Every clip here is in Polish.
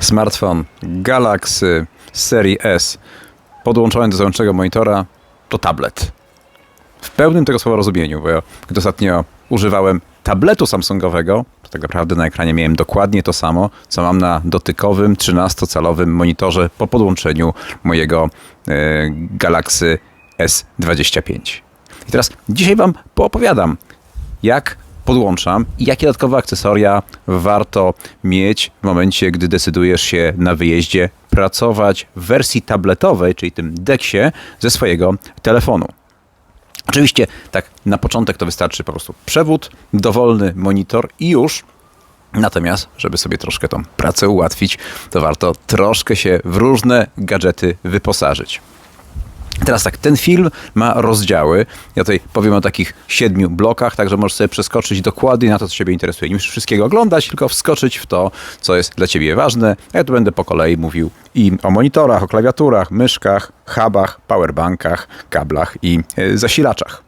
Smartfon Galaxy serii S podłączony do załącznego monitora to tablet. W pełnym tego słowa rozumieniu, bo ja, gdy ostatnio używałem tabletu Samsungowego, to tak naprawdę na ekranie miałem dokładnie to samo, co mam na dotykowym 13-calowym monitorze po podłączeniu mojego e, Galaxy S25. I teraz dzisiaj Wam poopowiadam, jak podłączam i jakie dodatkowe akcesoria warto mieć w momencie, gdy decydujesz się na wyjeździe pracować w wersji tabletowej, czyli tym deksie, ze swojego telefonu. Oczywiście, tak na początek to wystarczy po prostu przewód, dowolny monitor i już. Natomiast, żeby sobie troszkę tą pracę ułatwić, to warto troszkę się w różne gadżety wyposażyć. Teraz tak, ten film ma rozdziały. Ja tutaj powiem o takich siedmiu blokach, także możesz sobie przeskoczyć dokładnie na to, co Ciebie interesuje. Nie musisz wszystkiego oglądać, tylko wskoczyć w to, co jest dla Ciebie ważne. Ja tu będę po kolei mówił i o monitorach, o klawiaturach, myszkach, hubach, powerbankach, kablach i y, zasilaczach.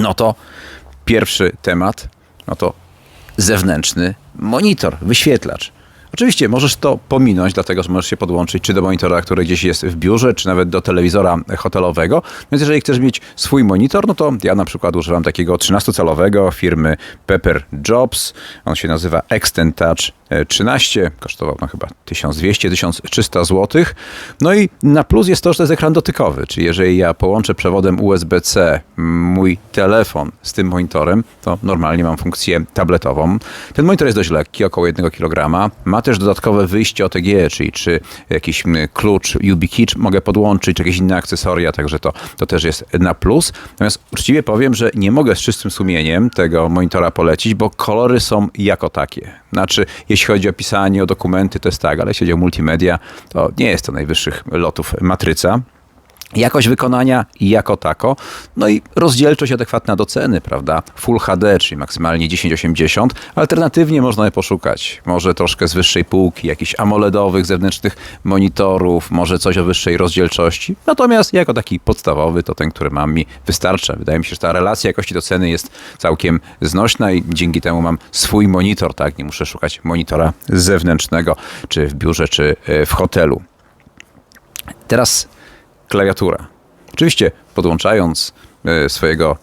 No to pierwszy temat, no to zewnętrzny monitor, wyświetlacz. Oczywiście możesz to pominąć, dlatego że możesz się podłączyć czy do monitora, który gdzieś jest w biurze, czy nawet do telewizora hotelowego. Więc jeżeli chcesz mieć swój monitor, no to ja na przykład używam takiego 13-calowego firmy Pepper Jobs. On się nazywa Extend Touch 13, kosztował no chyba 1200-1300 zł. No i na plus jest to, że to jest ekran dotykowy, czyli jeżeli ja połączę przewodem USB-C mój telefon z tym monitorem, to normalnie mam funkcję tabletową. Ten monitor jest dość lekki, około 1 kg. Ma też dodatkowe wyjście OTG, czyli czy jakiś mm, klucz YubiKey mogę podłączyć, czy jakieś inne akcesoria, także to, to też jest na plus. Natomiast uczciwie powiem, że nie mogę z czystym sumieniem tego monitora polecić, bo kolory są jako takie. Znaczy, jeśli chodzi o pisanie, o dokumenty, to jest tak, ale jeśli chodzi o multimedia, to nie jest to najwyższych lotów matryca. Jakość wykonania jako tako, no i rozdzielczość adekwatna do ceny, prawda? Full HD, czyli maksymalnie 1080. Alternatywnie można je poszukać. Może troszkę z wyższej półki, jakichś AMOLEDowych zewnętrznych monitorów, może coś o wyższej rozdzielczości. Natomiast jako taki podstawowy, to ten, który mam mi wystarcza. Wydaje mi się, że ta relacja jakości do ceny jest całkiem znośna i dzięki temu mam swój monitor, tak? Nie muszę szukać monitora zewnętrznego, czy w biurze, czy e, w hotelu. Teraz klawiatura. Oczywiście podłączając e, swojego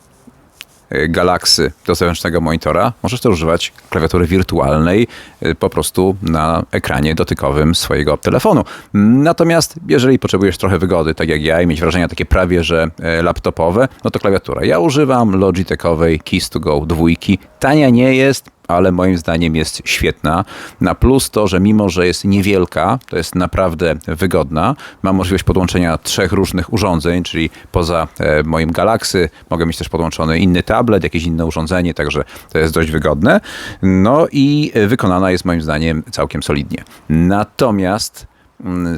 e, Galaxy do zewnętrznego monitora, możesz też używać klawiatury wirtualnej e, po prostu na ekranie dotykowym swojego telefonu. Natomiast jeżeli potrzebujesz trochę wygody, tak jak ja, i mieć wrażenia takie prawie, że laptopowe, no to klawiatura. Ja używam Logitechowej Keys to Go dwójki. Tania nie jest, ale moim zdaniem jest świetna. Na plus to, że mimo, że jest niewielka, to jest naprawdę wygodna. Mam możliwość podłączenia trzech różnych urządzeń, czyli poza e, moim Galaxy mogę mieć też podłączony inny tablet, jakieś inne urządzenie, także to jest dość wygodne. No i wykonana jest moim zdaniem całkiem solidnie. Natomiast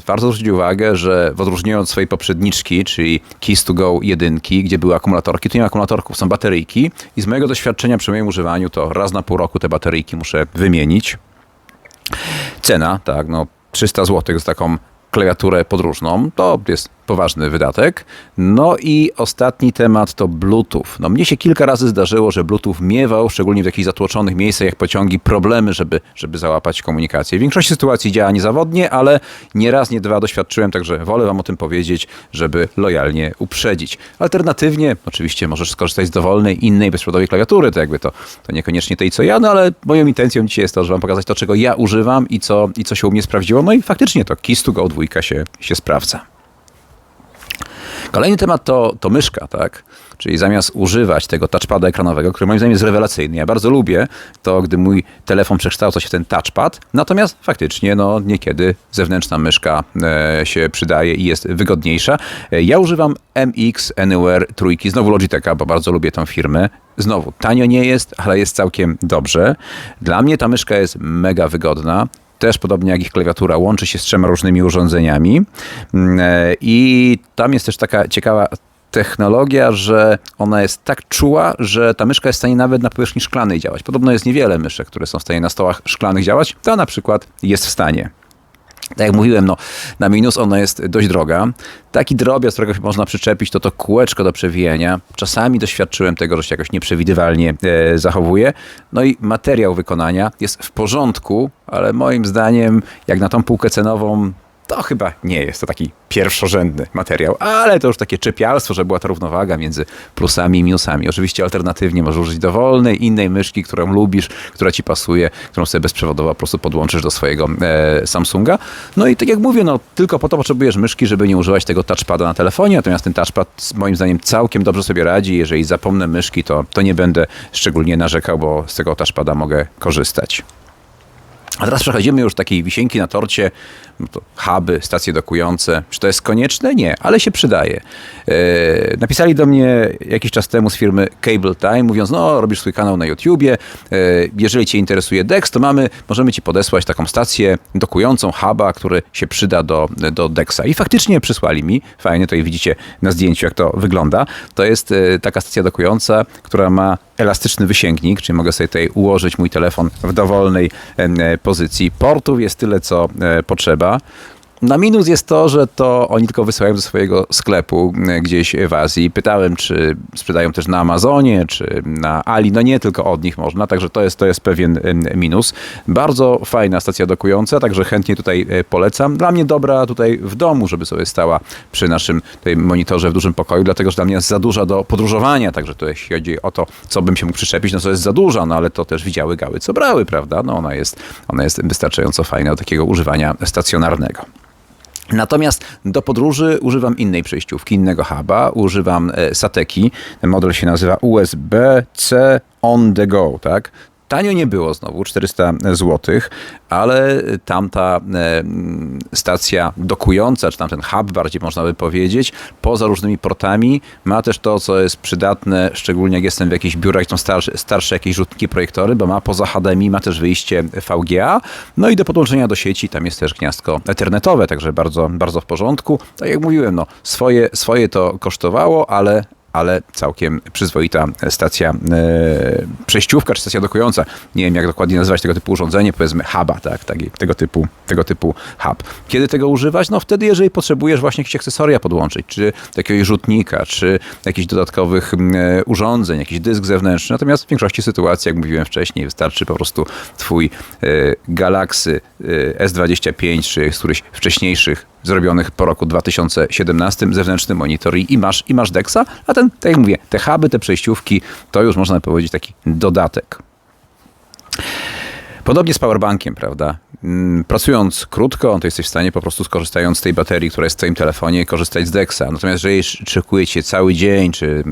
warto zwrócić uwagę, że w odróżnieniu od swojej poprzedniczki, czyli Keys to Go jedynki, gdzie były akumulatorki, tu nie ma akumulatorków, są bateryjki i z mojego doświadczenia przy moim używaniu to raz na pół roku te bateryjki muszę wymienić. Cena, tak, no 300 zł z taką klawiaturę podróżną, to jest poważny wydatek. No i ostatni temat to Bluetooth. No mnie się kilka razy zdarzyło, że Bluetooth miewał, szczególnie w jakichś zatłoczonych miejscach jak pociągi, problemy, żeby, żeby załapać komunikację. W większości sytuacji działa niezawodnie, ale nie raz, nie dwa doświadczyłem, także wolę wam o tym powiedzieć, żeby lojalnie uprzedzić. Alternatywnie, oczywiście możesz skorzystać z dowolnej innej bezprzewodowej klawiatury, to jakby to, to niekoniecznie tej co ja, no ale moją intencją dzisiaj jest to, żeby wam pokazać to, czego ja używam i co, i co się u mnie sprawdziło. No i faktycznie to Keys to Go 2 się, się sprawdza. Kolejny temat to, to myszka, tak? Czyli zamiast używać tego touchpada ekranowego, który moim zdaniem jest rewelacyjny, ja bardzo lubię to, gdy mój telefon przekształca się w ten touchpad, natomiast faktycznie no, niekiedy zewnętrzna myszka e, się przydaje i jest wygodniejsza. E, ja używam MX Anywhere trójki, znowu Logitecha, bo bardzo lubię tą firmę. Znowu, tanio nie jest, ale jest całkiem dobrze. Dla mnie ta myszka jest mega wygodna też podobnie jak ich klawiatura łączy się z trzema różnymi urządzeniami. Mm, e, I tam jest też taka ciekawa technologia, że ona jest tak czuła, że ta myszka jest w stanie nawet na powierzchni szklanej działać. Podobno jest niewiele myszek, które są w stanie na stołach szklanych działać. Ta na przykład jest w stanie. Tak jak mówiłem, no, na minus ona jest dość droga. Taki drobiazg, którego można przyczepić, to to kółeczko do przewijania. Czasami doświadczyłem tego, że się jakoś nieprzewidywalnie e, zachowuje. No i materiał wykonania jest w porządku, ale moim zdaniem, jak na tą półkę cenową, to chyba nie jest to taki pierwszorzędny materiał, ale to już takie czepialstwo, że była ta równowaga między plusami i minusami. Oczywiście alternatywnie możesz użyć dowolnej, innej myszki, którą lubisz, która ci pasuje, którą sobie bezprzewodowo po prostu podłączysz do swojego e, Samsunga. No i tak jak mówię, no tylko po to potrzebujesz myszki, żeby nie używać tego touchpada na telefonie, natomiast ten touchpad moim zdaniem całkiem dobrze sobie radzi. Jeżeli zapomnę myszki, to, to nie będę szczególnie narzekał, bo z tego touchpada mogę korzystać. A teraz przechodzimy już takiej wisienki na torcie, no to huby, stacje dokujące. Czy to jest konieczne? Nie, ale się przydaje. E, napisali do mnie jakiś czas temu z firmy Cable Time, mówiąc, no robisz swój kanał na YouTubie, e, jeżeli cię interesuje DeX, to mamy, możemy ci podesłać taką stację dokującą huba, który się przyda do, do DeXa. I faktycznie przysłali mi, fajnie, tutaj widzicie na zdjęciu, jak to wygląda. To jest e, taka stacja dokująca, która ma elastyczny wysięgnik, czyli mogę sobie tutaj ułożyć mój telefon w dowolnej e, pozycji. Portów jest tyle, co e, potrzeba. Na minus jest to, że to oni tylko wysyłają ze swojego sklepu e, gdzieś w Azji. Pytałem, czy sprzedają też na Amazonie, czy na Ali. No nie tylko od nich można, także to jest, to jest pewien minus. Bardzo fajna stacja dokująca, także chętnie tutaj e, polecam. Dla mnie dobra tutaj w domu, żeby sobie stała przy naszym tutaj monitorze w dużym pokoju, dlatego że dla mnie jest za duża do podróżowania, także to jeśli chodzi o to, co bym się mógł przyczepić, no to jest za duża, no ale to też widziały gały, co brały, prawda? No ona jest, ona jest wystarczająco fajna do takiego używania stacjonarnego. Natomiast do podróży używam innej przejściówki, innego huba. Używam e, Sateki. Ten model się nazywa USB-C on the go, tak? Tanio nie było znowu, 400 zł, ale tamta stacja dokująca, czy tamten hub bardziej można by powiedzieć, poza różnymi portami ma też to, co jest przydatne, szczególnie jak jestem w jakichś biurach, są starsze, starsze jakieś rzutniki projektory, bo ma poza HDMI, ma też wyjście VGA, no i do podłączenia do sieci tam jest też gniazdko ethernetowe, także bardzo, bardzo w porządku. Tak jak mówiłem, no, swoje, swoje to kosztowało, ale ale całkiem przyzwoita stacja e, przejściówka czy stacja dokująca. Nie wiem, jak dokładnie nazywać tego typu urządzenie, powiedzmy huba, tak, taki, tego, typu, tego typu hub. Kiedy tego używać? No wtedy, jeżeli potrzebujesz właśnie jakieś akcesoria podłączyć, czy jakiegoś rzutnika, czy jakichś dodatkowych e, urządzeń, jakiś dysk zewnętrzny. Natomiast w większości sytuacji, jak mówiłem wcześniej, wystarczy po prostu twój e, Galaxy e, S25, czy któryś wcześniejszych zrobionych po roku 2017, zewnętrzny monitor i masz, i masz DeXa, a ten, tak jak mówię, te huby, te przejściówki, to już można powiedzieć taki dodatek. Podobnie z powerbankiem, prawda? Mm, pracując krótko, to jesteś w stanie po prostu skorzystając z tej baterii, która jest w twoim telefonie, korzystać z Dexa. Natomiast jeżeli szykuje cały dzień, czy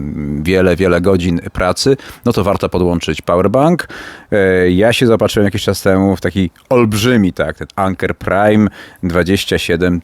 wiele, wiele godzin pracy, no to warto podłączyć powerbank. E, ja się zapatrzyłem jakiś czas temu w taki olbrzymi, tak, ten Anker Prime 27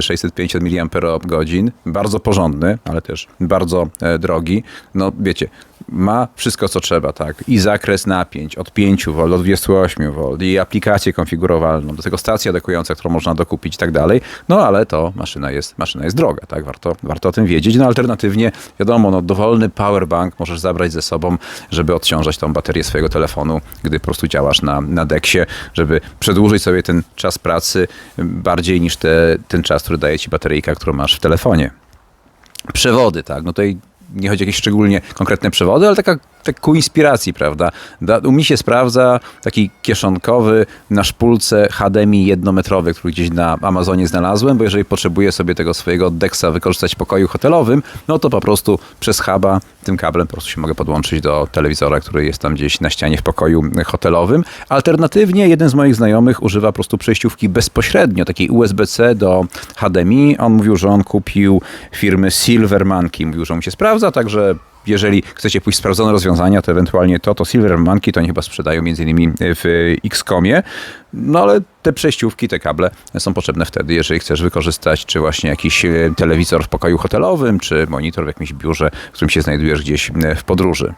650 mAh. Bardzo porządny, ale też bardzo e, drogi. No wiecie, ma wszystko, co trzeba, tak. I zakres napięć od 5 V do 28 V, i aplikację konfigurowalną, do tego stacja dekująca, którą można dokupić i tak dalej. No ale to maszyna jest, maszyna jest droga, tak. Warto, warto o tym wiedzieć. No alternatywnie, wiadomo, no dowolny powerbank możesz zabrać ze sobą, żeby odciążać tą baterię swojego telefonu, gdy po prostu działasz na, na deksie, żeby przedłużyć sobie ten czas pracy bardziej niż te, ten czas, który daje ci bateryjka, którą masz w telefonie. Przewody, tak. No tutaj nie chodzi o jakieś szczególnie konkretne przewody, ale taka tak ku inspiracji, prawda? Da, u mnie się sprawdza taki kieszonkowy na szpulce HDMI jednometrowy, który gdzieś na Amazonie znalazłem, bo jeżeli potrzebuję sobie tego swojego Dexa wykorzystać w pokoju hotelowym, no to po prostu przez huba tym kablem po prostu się mogę podłączyć do telewizora, który jest tam gdzieś na ścianie w pokoju hotelowym. Alternatywnie jeden z moich znajomych używa po prostu przejściówki bezpośrednio, takiej USB-C do HDMI. On mówił, że on kupił firmy Silver Monkey. Mówił, że mu się sprawdza, także jeżeli chcecie pójść sprawdzone rozwiązania, to ewentualnie to, to Silver Monkey, to oni chyba sprzedają między innymi w XCOMie. No ale te przejściówki, te kable są potrzebne wtedy, jeżeli chcesz wykorzystać czy właśnie jakiś e, telewizor w pokoju hotelowym, czy monitor w jakimś biurze, w którym się znajdujesz gdzieś e, w podróży.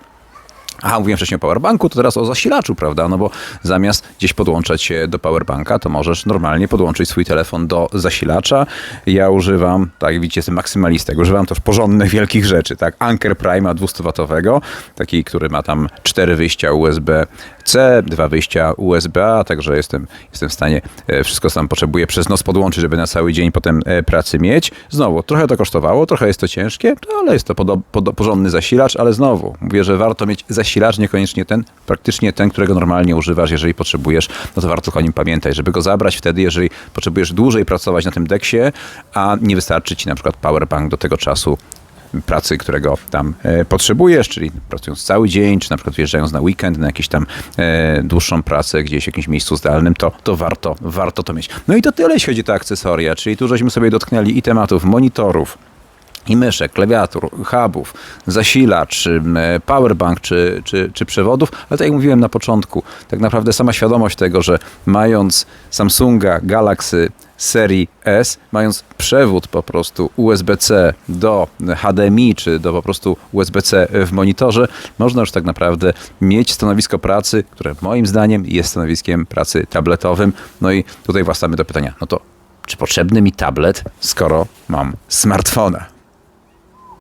A mówiłem wcześniej o powerbanku, to teraz o zasilaczu, prawda? No bo zamiast gdzieś podłączać się do powerbanka, to możesz normalnie podłączyć swój telefon do zasilacza. Ja używam, tak widzicie, jestem maksymalistą, używam też porządnych, wielkich rzeczy, tak? Anker Prima 200-watowego, taki, który ma tam cztery wyjścia USB C, dwa wyjścia USB-A, także jestem, jestem w stanie e, wszystko co tam potrzebuję przez nos podłączyć, żeby na cały dzień potem e, pracy mieć. Znowu, trochę to kosztowało, trochę jest to ciężkie, no, ale jest to porządny zasilacz, ale znowu, mówię, że warto mieć zasilacz, niekoniecznie ten, praktycznie ten, którego normalnie używasz, jeżeli potrzebujesz, no to warto o nim pamiętać, żeby go zabrać wtedy, jeżeli potrzebujesz dłużej pracować na tym deksie, a nie wystarczy ci na przykład powerbank do tego czasu, pracy, którego tam e, potrzebujesz, czyli pracując cały dzień, czy na przykład wjeżdżając na weekend, na jakąś tam e, dłuższą pracę gdzieś w jakimś miejscu zdalnym, to, to warto, warto to mieć. No i to tyle, jeśli chodzi o te akcesoria, czyli tu żeśmy sobie dotknęli i tematów monitorów, i myszek, klawiatur, hubów, zasilacz, m, powerbank czy, czy, czy przewodów, ale tak jak mówiłem na początku, tak naprawdę sama świadomość tego, że mając Samsunga Galaxy serii S, mając przewód po prostu USB-C do HDMI czy do po prostu USB-C w monitorze, można już tak naprawdę mieć stanowisko pracy, które moim zdaniem jest stanowiskiem pracy tabletowym. No i tutaj wracamy do pytania, no to czy potrzebny mi tablet, skoro mam smartfona?